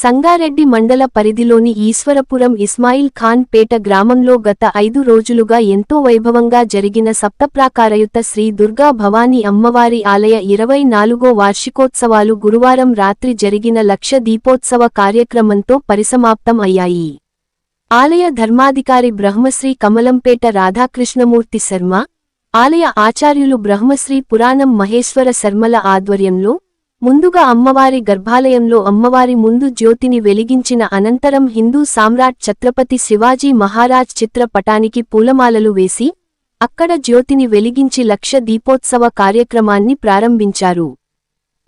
సంగారెడ్డి మండల పరిధిలోని ఈశ్వరపురం ఇస్మాయిల్ ఖాన్ పేట గ్రామంలో గత ఐదు రోజులుగా ఎంతో వైభవంగా జరిగిన సప్తప్రాకారయుత శ్రీ దుర్గా భవానీ అమ్మవారి ఆలయ ఇరవై నాలుగో వార్షికోత్సవాలు గురువారం రాత్రి జరిగిన లక్ష దీపోత్సవ కార్యక్రమంతో పరిసమాప్తం అయ్యాయి. ఆలయ ధర్మాధికారి బ్రహ్మశ్రీ కమలంపేట రాధాకృష్ణమూర్తి శర్మ ఆలయ ఆచార్యులు బ్రహ్మశ్రీ పురాణం మహేశ్వర శర్మల ఆధ్వర్యంలో ముందుగా అమ్మవారి గర్భాలయంలో అమ్మవారి ముందు జ్యోతిని వెలిగించిన అనంతరం హిందూ సామ్రాట్ ఛత్రపతి శివాజీ మహారాజ్ చిత్రపటానికి పూలమాలలు వేసి అక్కడ జ్యోతిని వెలిగించి లక్ష దీపోత్సవ కార్యక్రమాన్ని ప్రారంభించారు.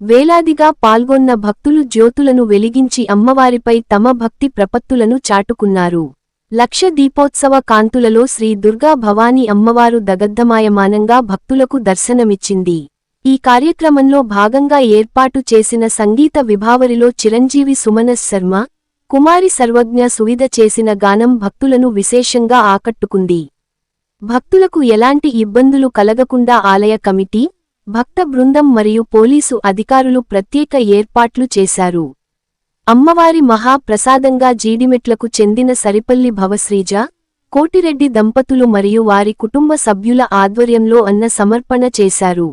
వేలాదిగా పాల్గొన్న భక్తులు జ్యోతులను వెలిగించి అమ్మవారిపై తమ భక్తి ప్రపత్తులను చాటుకున్నారు. లక్ష దీపోత్సవ కాంతులలో శ్రీ దుర్గా భవానీ అమ్మవారు దగద్దమాయమానంగా భక్తులకు దర్శనమిచ్చింది. ఈ కార్యక్రమంలో భాగంగా ఏర్పాటు చేసిన సంగీత విభావరిలో చిరంజీవి సుమనస్ శర్మ కుమారి సర్వజ్ఞ సువిధ చేసిన గానం భక్తులను విశేషంగా ఆకట్టుకుంది. భక్తులకు ఎలాంటి ఇబ్బందులు కలగకుండా ఆలయ కమిటీ భక్త బృందం మరియు పోలీసు అధికారులు ప్రత్యేక ఏర్పాట్లు చేశారు. అమ్మవారి మహాప్రసాదంగా జీడిమెట్లకు చెందిన సరిపల్లి భవశ్రీజ కోటిరెడ్డి దంపతులు మరియు వారి కుటుంబ సభ్యుల ఆధ్వర్యంలో అన్న సమర్పణ చేశారు.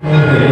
Thank you.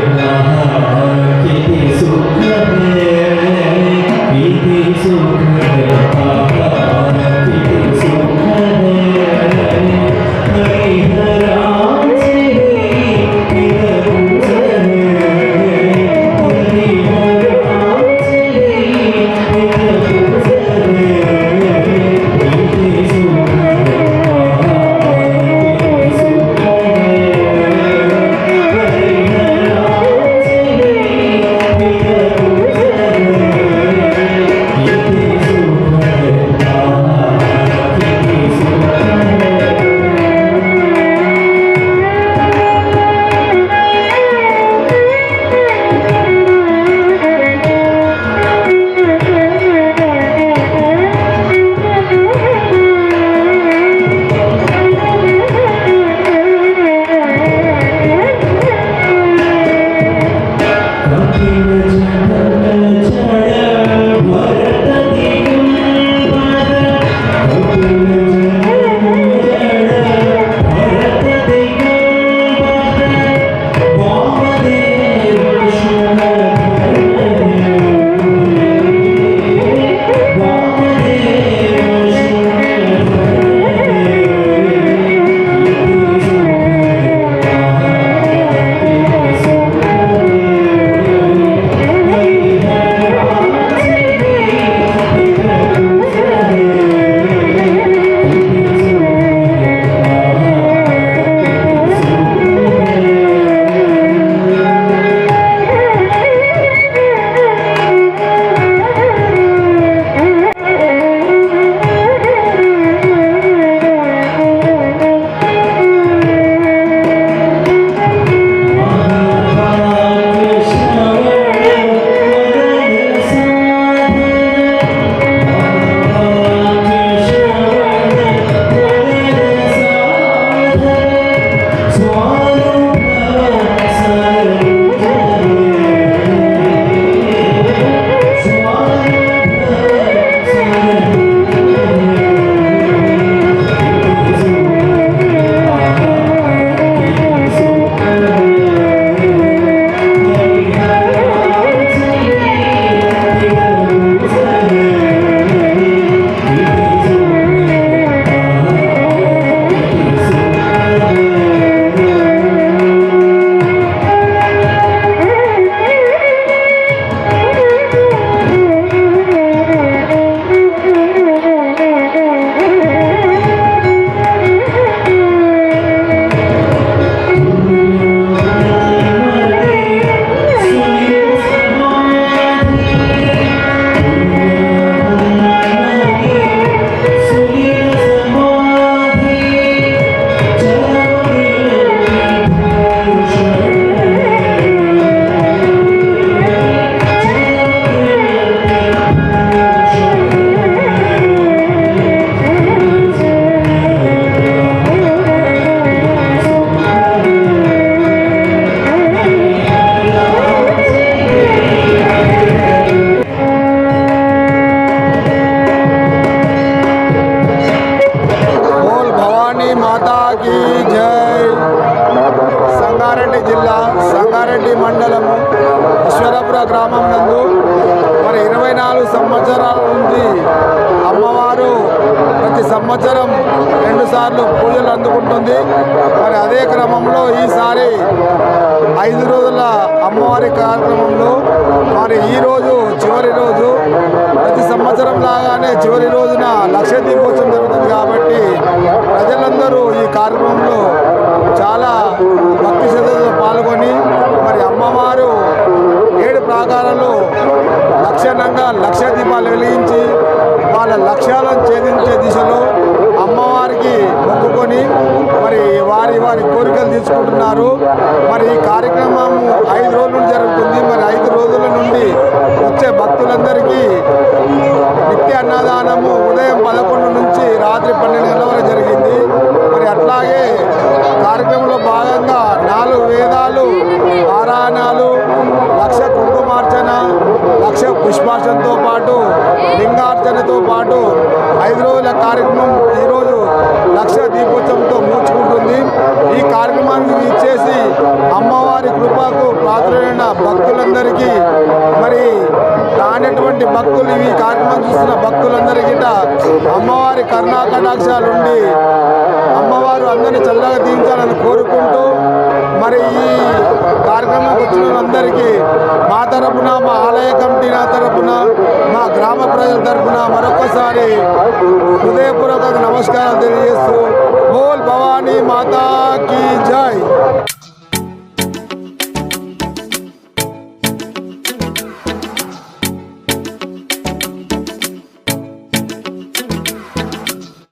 మాతా మాతాకి జై. సంగారెడ్డి జిల్లా సంగారెడ్డి మండలము ఈశ్వరపుర గ్రామం నందు మరి ఇరవై నాలుగు సంవత్సరాల నుంచి అమ్మవారు ప్రతి సంవత్సరం రెండుసార్లు పూజలు అందుకుంటుంది. మరి అదే క్రమంలో ఈసారి ఐదు రోజుల అమ్మవారి కార్యక్రమంలో మరి ఈరోజు చివరి రోజు ప్రతి సంవత్సరం లాగానే చివరి రోజున లక్ష దీపోత్సవం జరుగుతుంది కాబట్టి ప్రజలందరూ ఈ కార్యక్రమంలో చాలా భక్తి శ్రద్ధతో పాల్గొని మరి అమ్మవారు ఏడు ప్రాకారాలు లక్షణంగా లక్ష దీపాలు వెలిగించి వాళ్ళ లక్ష్యాలను ఛేదించే దిశలో అమ్మవారికి మొక్కుకొని మరి వారి వారి కోరికలు తీసుకుంటున్నారు మరి ఈ కార్యక్రమం ఐదు రోజుల నుండి జరుగుతుంది. మరి ఐదు రోజుల నుండి వచ్చే భక్తులందరికీ పుష్పార్చనతో పాటు లింగార్చనతో పాటు ఐదు రోజుల కార్యక్రమం ఈరోజు లక్ష దీపోత్సవంతో మూర్చుకుంటుంది ఈ కార్యక్రమానికి ఇచ్చేసి అమ్మవారి కృపకు పాత్రైన భక్తులందరికీ మరి రానటువంటి భక్తులు ఈ కార్యక్రమం చూసిన భక్తులందరికీ అమ్మవారి కర్ణాకటాక్షాలు ఉండి అమ్మవారు అందరినీ చల్లగా దించాలని కోరుకుంటూ తరపున మా ఆలయ కమిటీ నా తరపున మా గ్రామ ప్రజల తరపున మరొకసారి హృదయపూర్వక నమస్కారాలు తెలియజేస్తూ బోల్ భవానీ మాతా కీ జై